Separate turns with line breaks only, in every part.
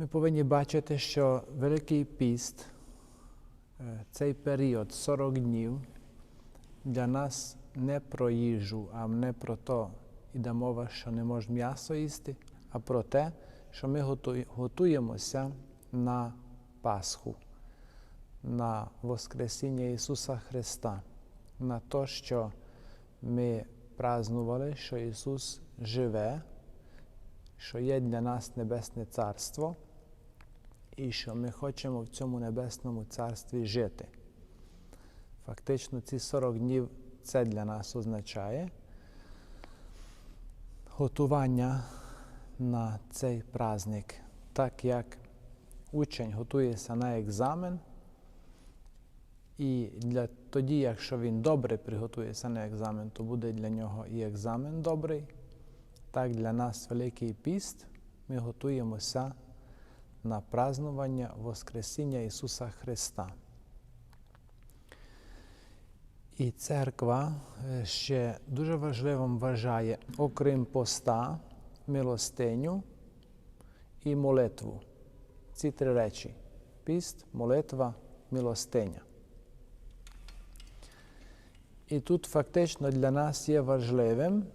Ми повинні бачити, що Великий піст, е, цей період 40 днів, для нас не про їжу, а не про те, іде мова, що не можна м'ясо їсти, а про те, що ми готуємося на Пасху, на Воскресіння Ісуса Христа, на те, що ми празнували, що Ісус живе, що є для нас Небесне Царство, і що ми хочемо в цьому небесному царстві жити. Фактично, ці 40 днів це для нас означає готування на цей праздник, так як учень готується на екзамен, і для тоді, якщо він добре приготується на екзамен, то буде для нього і екзамен добрий. Так для нас Великий піст, ми готуємося на празнування Воскресіння Ісуса Христа. І церква е, ще дуже важливим вважає, окрім поста, милостиню і молитву. Ці три речі: піст, молитва, милостиня. І тут фактично для нас є важливим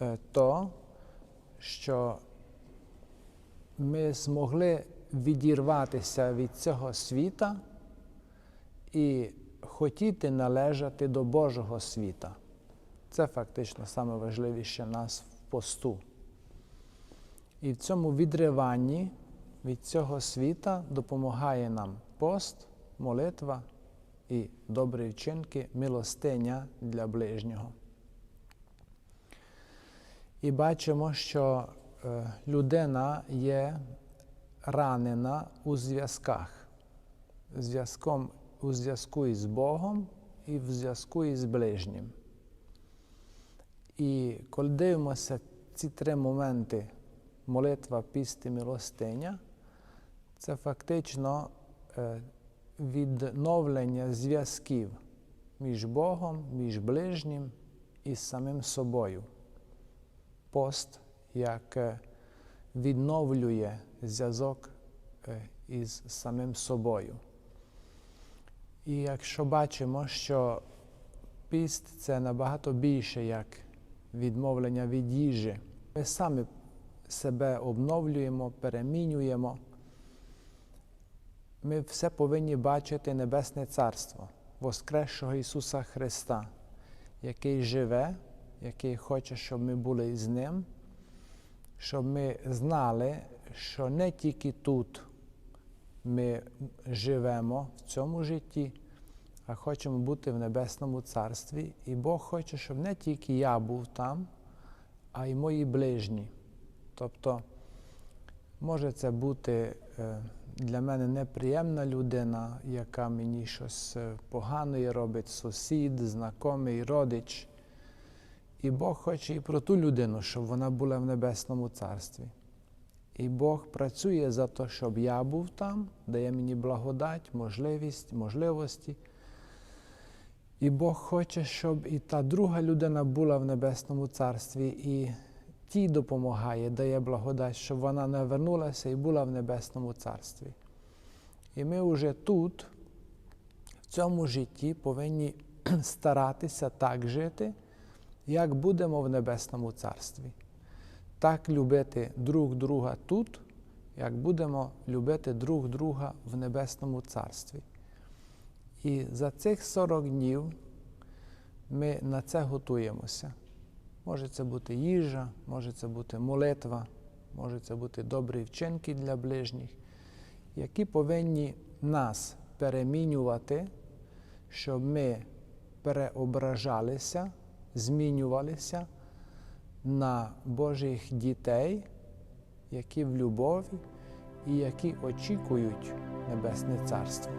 е, то, що ми змогли відірватися від цього світа і хотіти належати до Божого світа. Це фактично найважливіше нас в посту. І в цьому відриванні від цього світа допомагає нам пост, молитва і добрі вчинки, милостиня для ближнього. І бачимо, що людина є ранена у зв'язках, зв'язком у зв'язку із Богом і в зв'язку із ближнім. І коли дивимося ці три моменти молитва, піст і милостиня, це фактично е, відновлення зв'язків між Богом, між ближнім і самим собою. Пост як е, відновлює зв'язок е, із самим собою. І якщо бачимо, що піст це набагато більше як відмовлення від їжі, ми самі себе обновлюємо, перемінюємо. Ми все повинні бачити Небесне Царство, Воскресшого Ісуса Христа, який живе, який хоче, щоб ми були з Ним, щоб ми знали, що не тільки тут ми живемо в цьому житті, а хочемо бути в Небесному Царстві. І Бог хоче, щоб не тільки я був там, а й мої ближні. Тобто, може це бути е, для мене неприємна людина, яка мені щось е, погане робить, сусід, знайомий, родич. І Бог хоче і про ту людину, щоб вона була в Небесному Царстві. І Бог працює за те, щоб я був там, дає мені благодать, можливість, можливості. І Бог хоче, щоб і та друга людина була в Небесному Царстві, і тій допомагає, дає благодать, щоб вона не вернулася і була в Небесному Царстві. І ми вже тут, в цьому житті, повинні старатися так жити, як будемо в Небесному Царстві. Так любити друг друга тут, як будемо любити друг друга в Небесному Царстві. І за цих 40 днів ми на це готуємося. Може це бути їжа, може це бути молитва, може це бути добрі вчинки для ближніх, які повинні нас перемінювати, щоб ми переображалися, змінювалися на Божих дітей, які в любові і які очікують Небесне Царство.